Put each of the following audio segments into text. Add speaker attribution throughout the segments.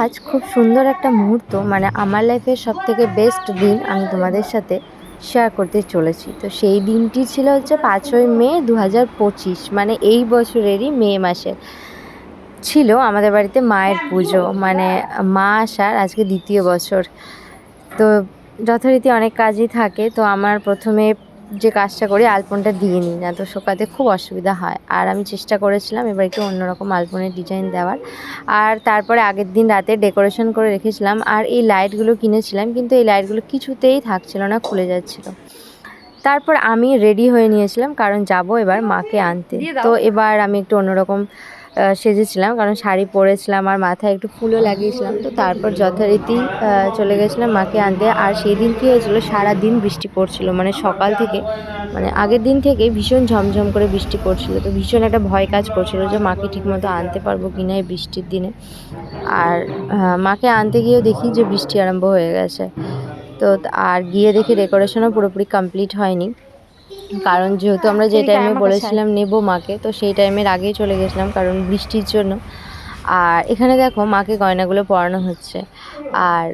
Speaker 1: আজ খুব সুন্দর একটা মুহূর্ত মানে আমার লাইফের সব থেকে বেস্ট দিন আমি তোমাদের সাথে শেয়ার করতে চলেছি। তো সেই দিনটি ছিল হচ্ছে পাঁচই মে দু হাজার পঁচিশ মানে এই বছরেরই মে মাসে ছিল আমাদের বাড়িতে মায়ের পুজো মানে মা আসার আজকে দ্বিতীয় বছর। তো যথারীতি অনেক কাজই থাকে, তো আমার প্রথমে যে কাজটা করি আলপনটা দিয়ে নিই না তো শোকাতে খুব অসুবিধা হয়। আর আমি চেষ্টা করেছিলাম এবার একটু অন্যরকম আলপনের ডিজাইন দেওয়ার। আর তারপরে আগের দিন রাতে ডেকোরেশন করে রেখেছিলাম আর এই লাইটগুলো কিনেছিলাম কিন্তু এই লাইটগুলো কিছুতেই থাকছিল না খুলে যাচ্ছিল। তারপর আমি রেডি হয়ে নিয়েছিলাম কারণ যাব এবার মাকে আনতে। তো এবার আমি একটু অন্যরকম সেজেছিলাম, কারণ শাড়ি পরেছিলাম আর মাথায় একটু ফুলও লাগিয়েছিলাম, তো তারপর যথারীতি চলে গেছিলাম মাকে আনতে। আর সেই দিন কী হয়েছিল, সারাদিন বৃষ্টি পড়ছিল মানে সকাল থেকে মানে আগের দিন থেকে ভীষণ ঝমঝম করে বৃষ্টি পড়ছিল, তো ভীষণ একটা ভয় কাজ করছিল যে মাকে ঠিকমতো আনতে পারব কি না এই বৃষ্টির দিনে। আর মাকে আনতে গিয়েও দেখি যে বৃষ্টি আরম্ভ হয়ে গেছে, তো আর গিয়ে দেখি ডেকোরেশনও পুরোপুরি কমপ্লিট হয়নি। কারণ যেহেতু আমরা যে টাইমে বলেছিলাম নেব মাকে তো সেই টাইমের আগেই চলে গেছিলাম কারণ বৃষ্টির জন্য। আর এখানে দেখো মাকে গয়নাগুলো পরানো হচ্ছে। আর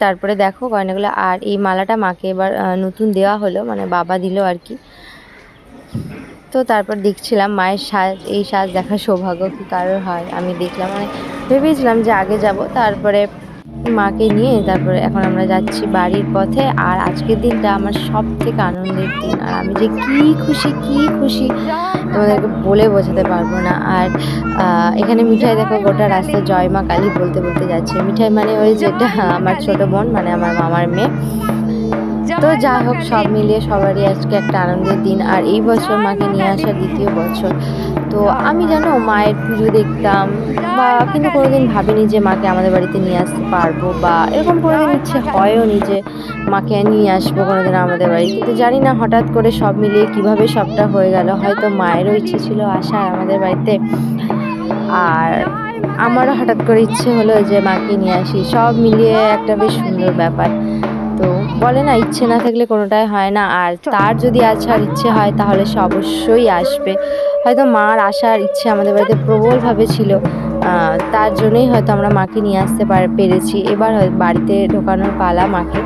Speaker 1: তারপরে দেখো গয়নাগুলো আর এই মালাটা মাকে এবার নতুন দেওয়া হলো মানে বাবা দিল আর কি। তো তারপর দেখছিলাম মায়ের সাজ এই সাজ দেখার সৌভাগ্য কি কারোর হয়। আমি দেখলাম মানে ভেবেছিলাম যে আগে যাব তারপরে মাকে নিয়ে তারপরে এখন আমরা যাচ্ছি বাড়ির পথে আর আজকের দিনটা আমার সব থেকে আনন্দের দিন। আর আমি যে কি খুশি কি খুশি তোমাদেরকে বলে বোঝাতে পারব না। আর এখানে মিঠাই দেখো গোটা রাস্তায় জয় মা কালী বলতে বলতে যাচ্ছে। মিঠাই মানে ওই যেটা আমার ছোট বোন মানে আমার মামার মেয়ে। তো যা হোক, সব মিলিয়ে সবারই আজকে একটা আনন্দের দিন। আর এই বছর মাকে নিয়ে আসার দ্বিতীয় বছর। তো আমি জানো মায়ের পুজো দেখতাম বা কিন্তু কোনোদিন ভাবিনি যে মাকে আমাদের বাড়িতে নিয়ে আসতে পারব বা এরকম কোনোদিন ইচ্ছে হয়ও নি যে মাকে নিয়ে আসব কোনোদিন আমাদের বাড়ি কিন্তু জানি না হঠাৎ করে সব মিলিয়ে কীভাবে সবটা হয়ে গেল। হয়তো মায়েরও ইচ্ছে ছিল আসার আমাদের বাড়িতে। আর আমারও হঠাৎ করে ইচ্ছে হলো যে মাকে নিয়ে আসি। সব মিলিয়ে একটা বেশ সুন্দর ব্যাপার। বলে না, ইচ্ছে না থাকলে কোনোটাই হয় না। আর তার যদি আসার ইচ্ছে হয়, তাহলে সে অবশ্যই আসবে। হয়তো মার আসার ইচ্ছে আমাদের বাড়িতে প্রবলভাবে ছিল। তার জন্যই হয়তো আমরা মাকে নিয়ে আসতে পার- পেরেছি। এবার বাড়িতে ঢোকানোর পালা মাকে।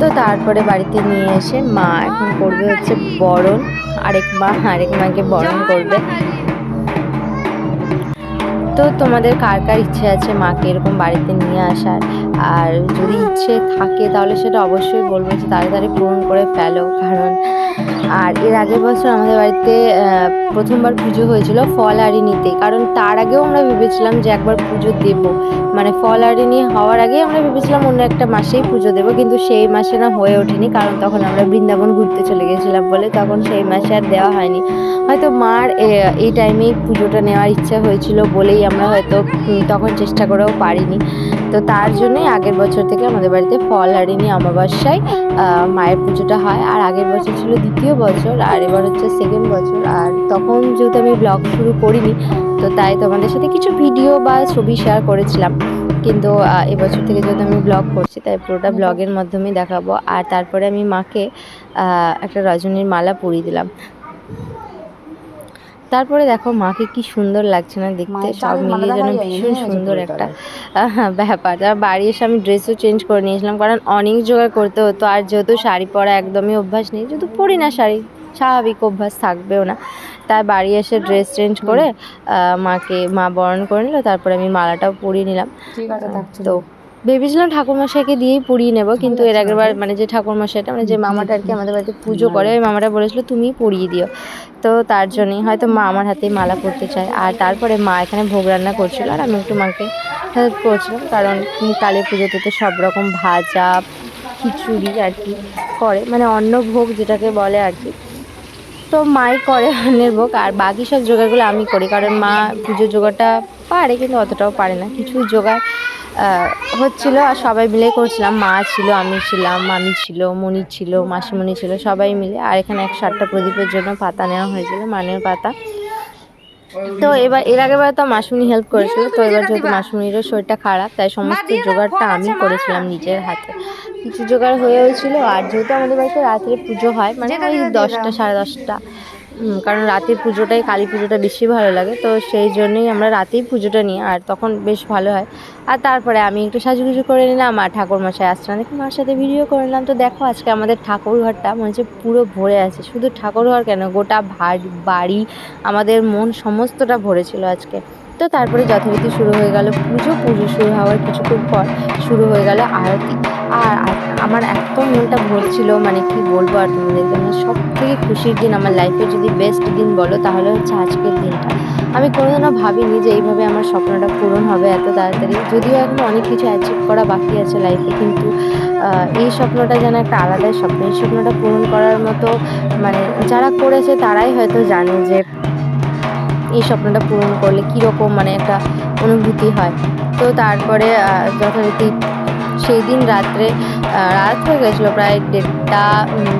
Speaker 1: তো তারপরে বাড়িতে নিয়ে এসে মা এখন করবে হচ্ছে বরণ। আরেক মা, আরেক মাকে বরণ করবে। তো তোমাদের কার কার ইচ্ছে আছে মাকে এরকম বাড়িতে নিয়ে আসার? আর যদি ইচ্ছে থাকে তাহলে সেটা অবশ্যই বলব যে তাড়াতাড়ি পূরণ করে ফেলো, কারণ আর এর আগের বছর আমাদের বাড়িতে প্রথমবার পুজো হয়েছিল ফল নিতে কারণ তার আগেও আমরা ভেবেছিলাম যে একবার পুজো দেব। মানে ফল আড়িনি হওয়ার আগেই আমরা ভেবেছিলাম অন্য একটা মাসেই পুজো দেবো, কিন্তু সেই মাসে না হয়ে ওঠেনি, কারণ তখন আমরা বৃন্দাবন ঘুরতে চলে গেছিলাম বলে, তখন সেই মাসে আর দেওয়া হয়নি। হয়তো মার এই টাইমেই পুজোটা নেওয়ার ইচ্ছা হয়েছিল বলেই আমরা হয়তো তখন চেষ্টা করেও পারিনি। তো তার জন্যই আগের বছর থেকে আমাদের বাড়িতে ফল হারিনি অমাবস্যায় মায়ের পুজোটা হয়। আর আগের বছর ছিল দ্বিতীয় বছর আর এবার হচ্ছে সেকেন্ড বছর। আর তখন যেহেতু আমি ব্লগ শুরু করিনি তো তাই তোমাদের সাথে কিছু ভিডিও বা ছবি শেয়ার করেছিলাম। কিন্তু এবছর থেকে যেহেতু আমি ব্লগ করছি তাই পুরোটা ব্লগের মাধ্যমেই দেখাবো। আর তারপরে আমি মাকে একটা রজনীর মালা পরিয়ে দিলাম। তারপরে দেখো মাকে কি সুন্দর লাগছে না দেখতে। সব মিলিয়ে যেন ভীষণ সুন্দর একটা ব্যাপার। তার বাড়ি এসে আমি ড্রেসও চেঞ্জ করে নিয়েছিলাম কারণ অনেক জোগাড় করতে হতো। আর যেহেতু শাড়ি পরা একদমই অভ্যাস নেই যেহেতু পরি না শাড়ি স্বাভাবিক অভ্যাস থাকবেও না। তাই বাড়ি এসে ড্রেস চেঞ্জ করে মাকে মা বরণ করে নিল তারপরে আমি মালাটাও পরিয়ে নিলাম। তো ভেবেছিলাম ঠাকুরমশাইকে দিয়েই পরিয়ে নেব কিন্তু এর আগের বার মানে যে ঠাকুরমশাইটা মানে যে মামাটা আর কি আমাদের বাড়িতে পুজো করে ওই মামাটা বলেছিল তুমিই পরিয়ে দিও। তো তার জন্যই হয়তো মা আমার হাতে মালা পরতে চায়। আর তারপরে মা এখানে ভোগ রান্না করছিল আর আমি একটু মাকে হেল্প করছিলাম কারণ কালী পুজোতে তো সব রকম ভাজা খিচুড়ি আর কি করে মানে অন্য ভোগ যেটাকে বলে আর কি। তো মাই করে অন্যের ভোগ আর বাকি সব জোগাড়গুলো আমি করি কারণ মা পুজোর জোগাড়টা পারে কিন্তু অতটাও পারে না। কিছু জোগাড় হচ্ছিল আর সবাই মিলে করছিলাম। মা ছিল আমি ছিলাম মামি ছিল মণি ছিল মাসিমণি ছিল সবাই মিলে। আর এখানে একশো আটটা প্রদীপের জন্য পাতা নেওয়া হয়েছিল মানের পাতা। তো এবার এর আগের বার তো মাসুনি হেল্প করেছিল তো এবার যেহেতু মাসুনিরও শরীরটা খারাপ তাই সমস্ত জোগাড়টা আমি করেছিলাম নিজের হাতে। কিছু জোগাড় হয়েও ছিল আর যেহেতু আমাদের বাড়িতে রাত্রে পুজো হয় মানে ওই দশটা সাড়ে দশটা কারণ রাতের পুজোটাই, কালী পুজোটা বেশি ভালো লাগে, তো সেই জন্যই আমরা রাতেই পুজোটা নিই, আর তখন বেশ ভালো হয়। আর তারপরে আমি একটু সাজুগুজু করে নিলাম, আর ঠাকুর মশাই আসছে না, দেখি মার সাথে ভিডিও করে নিলাম। তো দেখো আজকে আমাদের ঠাকুর ঘরটা মনে হচ্ছে পুরো ভরে আছে, শুধু ঠাকুর ঘর কেন, গোটা বাড়ি, আমাদের মন সমস্তটা ভরেছিল আজকে। তো তারপরে যথারীতি শুরু হয়ে গেল পুজো পুজো শুরু হওয়ার কিছুক্ষণ পর শুরু হয়ে গেল আরতি। আর আমার এত মনটা ভরছিল মানে কি বলব আর তোমাদের মানে সব থেকে খুশির দিন আমার লাইফে যদি বেস্ট দিন বলো, তাহলে হচ্ছে আজকের দিনটা। আমি কোনোদিনও ভাবিনি যে এইভাবে আমার স্বপ্নটা পূরণ হবে এত তাড়াতাড়ি। যদিও এখন অনেক কিছু অ্যাচিভ করা বাকি আছে লাইফে কিন্তু এই স্বপ্নটা যেন একটা আলাদাই স্বপ্ন। এই স্বপ্নটা পূরণ করার মতো মানে যারা করেছে তারাই হয়তো জানে যে এই স্বপ্নটা পূরণ করলে কীরকম মানে একটা অনুভূতি হয়। তো তারপরে যথারীতি সেই দিন রাত্রে রাত হয়ে গেছিল প্রায় দেড়টা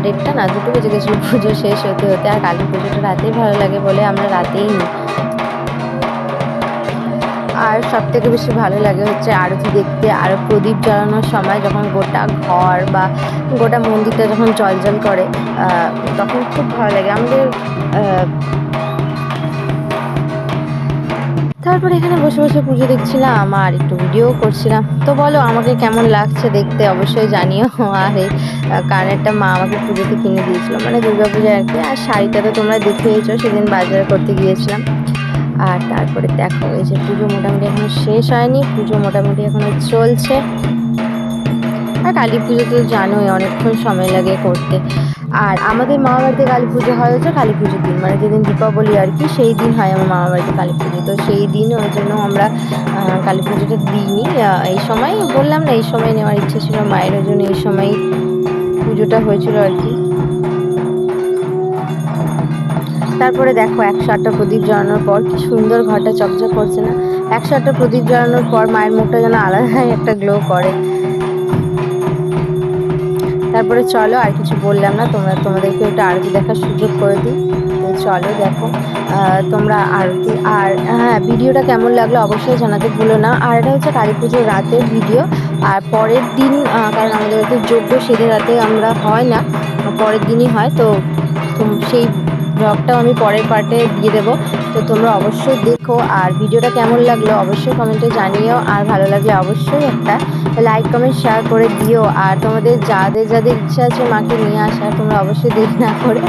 Speaker 1: দেড়টা না, দুটো বেজে গেছিল পুজো শেষ হতে হতে, আর কালী পুজোটা রাতেই ভালো লাগে বলে আমরা রাতেই নিই আর সব থেকে বেশি ভালো লাগে হচ্ছে আরতি দেখতে, আর প্রদীপ জ্বালানোর সময় যখন গোটা ঘর বা গোটা মন্দিরটা যখন জল করে তখন খুব ভালো লাগে। আমাদের তারপর এখানে বসে বসে পুজো দেখছিলাম আর একটু ভিডিও করছিলাম। তো বলো, আমাকে কেমন লাগছে দেখতে? অবশ্যই জানিও। আর এই কানেরটা মা আমাকে পুজোতে কিনে দিয়েছিল মানে দুর্গা পূজায় আর কি। আর শাড়িটা তো তোমরা দেখেইছো, সেদিন বাজার করতে গিয়েছিলাম। আর তারপরে দেখো, এই যে পুজো মোটামুটি এখনও শেষ হয়নি, পুজো মোটামুটি এখনও চলছে। আর কালী পুজো তো জানোই, অনেকক্ষণ সময় লাগে করতে। আর আমাদের মামা বাড়িতে কালী পুজো হয় হচ্ছে কালী পুজোর দিন। মানে যেদিন দীপাবলি আর কি, সেই দিন হয় আমার মামা বাড়িতে কালী পুজো। তো সেই দিন ওই জন্য আমরা কালী পুজোটা দিইনি। এই সময় বললাম না, এই সময় নেওয়ার ইচ্ছে ছিল, মায়ের জন্য এই সময় পুজোটা হয়েছিল আর কি। তারপরে দেখো, একশো আটটা প্রদীপ জ্বালানোর পর কি সুন্দর ঘরটা চকচক করছে না। একশো আটটা প্রদীপ জ্বালানোর পর মায়ের মুখটা যেন আলাদাই একটা গ্লো করে। তারপরে চলো, আর কিছু বললাম না, তোমরা, তোমাদেরকে ওটা আরতি দেখার সুযোগ করে দিই। তো চলো, দেখো তোমরা আরতি, আর হ্যাঁ ভিডিওটা কেমন লাগল অবশ্যই জানাতে ভুলো না। আর এটা হচ্ছে কালী পুজোর রাতের ভিডিও। আর পরের দিন কারণ আমাদের বাড়িতে যোগ্য সেদিন রাতে আমরা হয় না, পরের দিনই হয়, তো সেই ব্লগটাও আমি পরের পার্টে দিয়ে দেবো। তো তোমরা অবশ্যই দেখো, আর ভিডিওটা কেমন লাগল অবশ্যই কমেন্টে জানিও, আর ভালো লাগলে অবশ্যই একটা লাইক কমেন্ট শেয়ার করে দিও। আর তোমাদের যাদের যাদের ইচ্ছা আছে মাকে নিয়ে আসার তোমরা অবশ্যই দেরি না করে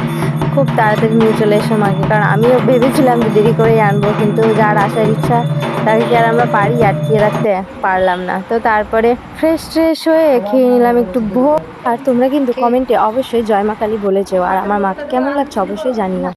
Speaker 1: খুব তাড়াতাড়ি নিয়ে চলে এসো মাকে। কারণ আমিও ভেবেছিলাম যে দেরি করেই আনব কিন্তু যার আসার ইচ্ছা তাকে কি আর আমরা পারি আটকিয়ে রাখতে? পারলাম না। তো তারপরে ফ্রেশ ট্রেশ হয়ে খেয়ে নিলাম একটু ভোগ। আর তোমরা কিন্তু কমেন্টে অবশ্যই জয় মা কালী বলে যেও আর আমার মাকে কেমন লাগছে অবশ্যই জানিও।